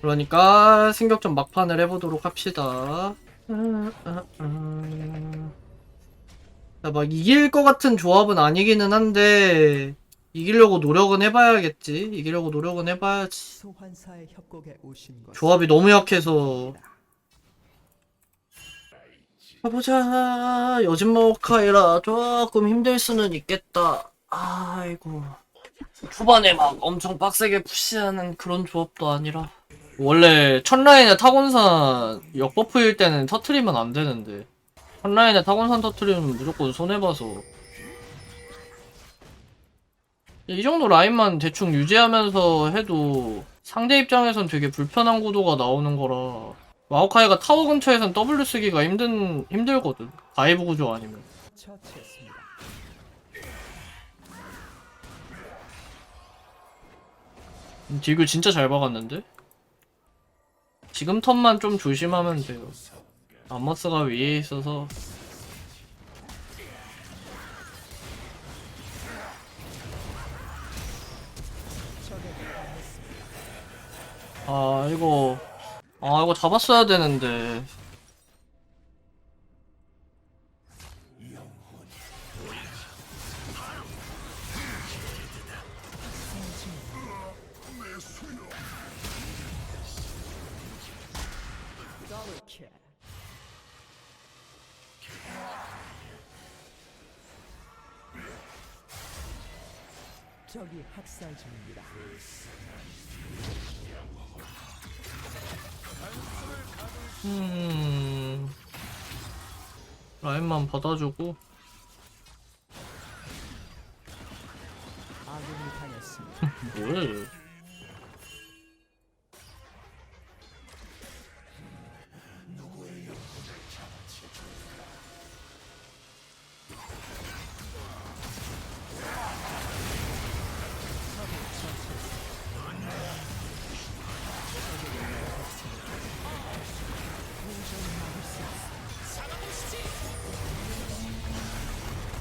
그러니까 승격전 막판을 해보도록 합시다. 음, 음, 음. 야, 막 이길 것 같은 조합은 아니기는 한데 이기려고 노력은 해봐야겠지. 이기려고 노력은 해봐야지. 조합이 너무 약해서 가보자. 여진마오카이라 조금 힘들 수는 있겠다. 아이고. 초반에 막 엄청 빡세게 푸시하는 그런 조합도 아니라. 원래 첫 라인에 타곤산 역버프일 때는 터트리면 안 되는데. 첫 라인에 타곤산 터트리면 무조건 손해봐서. 이 정도 라인만 대충 유지하면서 해도 상대 입장에선 되게 불편한 구도가 나오는 거라 마오카이가 타워 근처에선 W 쓰기가 힘든 힘들거든 가이브 구조 아니면 처치했습니다. 음, 진짜 잘 박았는데 지금 턴만 좀 조심하면 돼요. 아머스가 위에 있어서. 아 이거. 아 이거 잡았어야 되는데 적이 학살 중입니다. 음 라인만 받아주고 아군이 당했습니다. 뭐야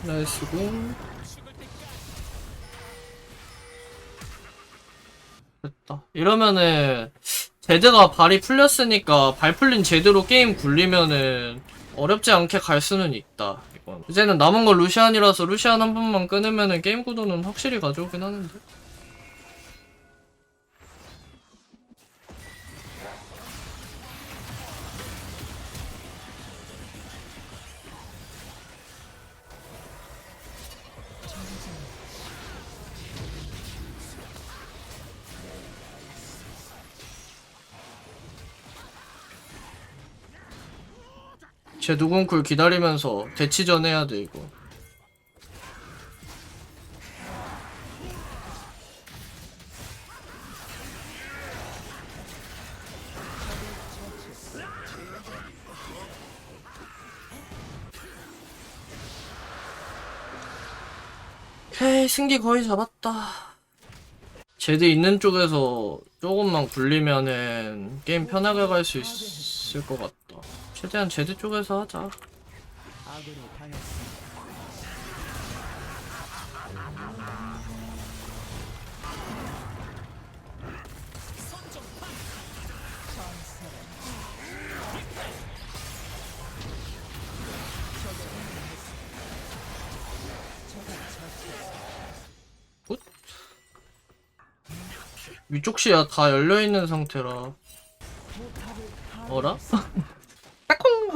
나이스고. 됐다. 이러면은 제드가 발이 풀렸으니까 발 풀린 제대로 게임 굴리면은 어렵지 않게 갈 수는 있다 이건. 이제는 남은 건 루시안이라서 루시안 한 번만 끊으면은 게임 구도는 확실히 가져오긴 하는데 제 누군쿨 기다리면서 대치전 해야 돼 이거. 헤이 승기 거의 잡았다. 제드 있는 쪽에서 조금만 굴리면은 게임 편하게 갈 수 있을 것 같다 최대한 제드 쪽에서 하자. 위쪽 시야 다 열려있는 상태라 어라?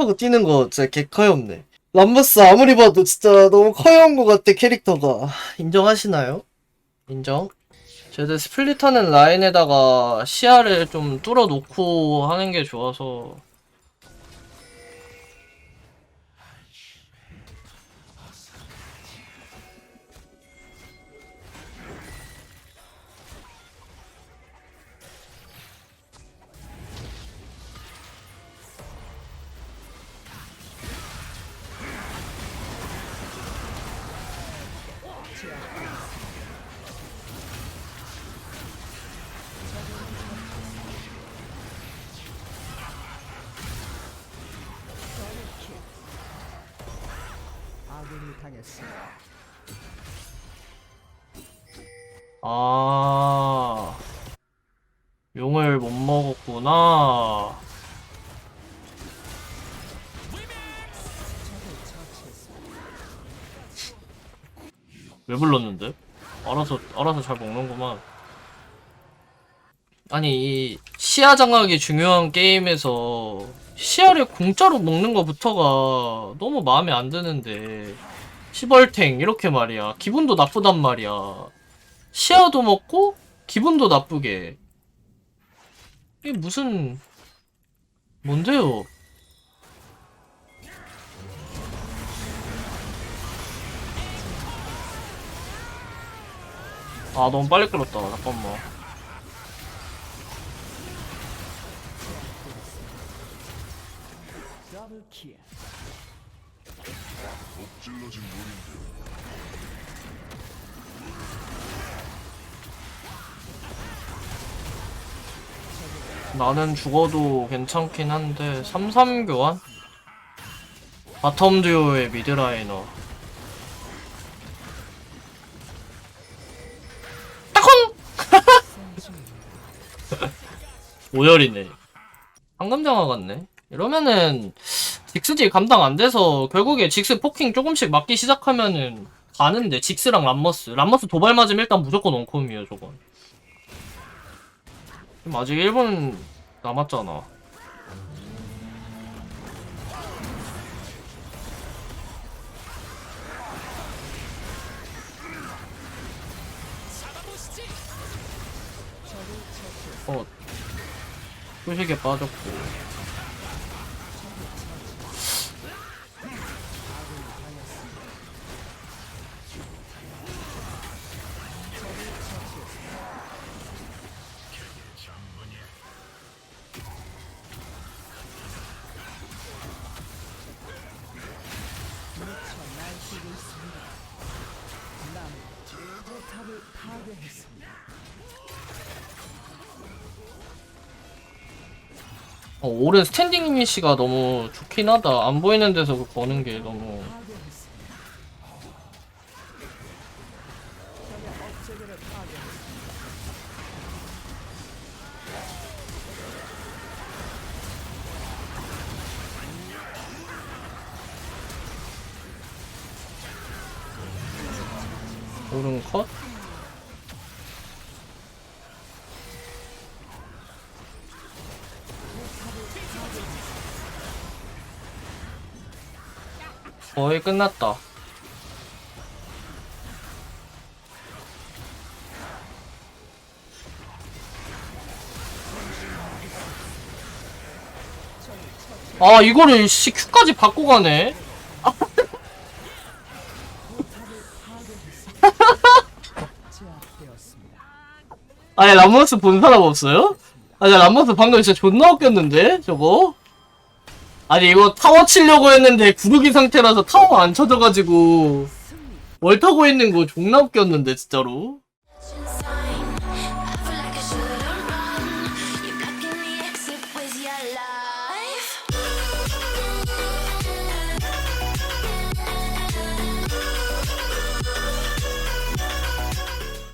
하고 뛰는 거 진짜 개 커엽네 람버스 아무리 봐도 진짜 너무 커여운 것 같아 캐릭터가 인정하시나요? 인정? 제대 스플릿하는 라인에다가 시야를 좀 뚫어 놓고 하는 게 좋아서 아 용을 못 먹었 불렀구나. 왜 불렀는데? 알아서 알아서 잘 먹는구만. 아니 이 시야 장악이 중요한 게임에서 시야를 공짜로 먹는 것부터가 너무 마음에 안 드는데 시벌탱 이렇게 말이야 기분도 나쁘단 말이야 시야도 먹고 기분도 나쁘게 이게 무슨 뭔데요? 아 너무 빨리 끌었다 잠깐만. 나는 죽어도 괜찮긴 한데 3-3 교환? 바텀 듀오의 미드라이너 오열이네. 황금장화 같네. 이러면은 직스딜 감당 안 돼서 결국에 직스 포킹 조금씩 맞기 시작하면은 가는데 직스랑 람머스. 람머스 도발 맞으면 일단 무조건 원콤이에요 저건. 지금 아직 1분 남았잖아. 어, 소식에 빠졌고. 파괴했습 어, 오른 스탠딩 이미시가 너무 좋긴 하다. 안 보이는 데서 그 거는 게 너무. 오른 컷? 거의 끝났다. 아 이거를 씨 Q까지 바꿔 가네. 아니 람머스 본 사람 없어요? 아니 람머스 방금 진짜 존나 웃겼는데 저거? 아니 이거 타워 치려고 했는데 구르기 상태라서 타워 안 쳐져가지고. 월 타고 있는 거 존나 웃겼는데 진짜로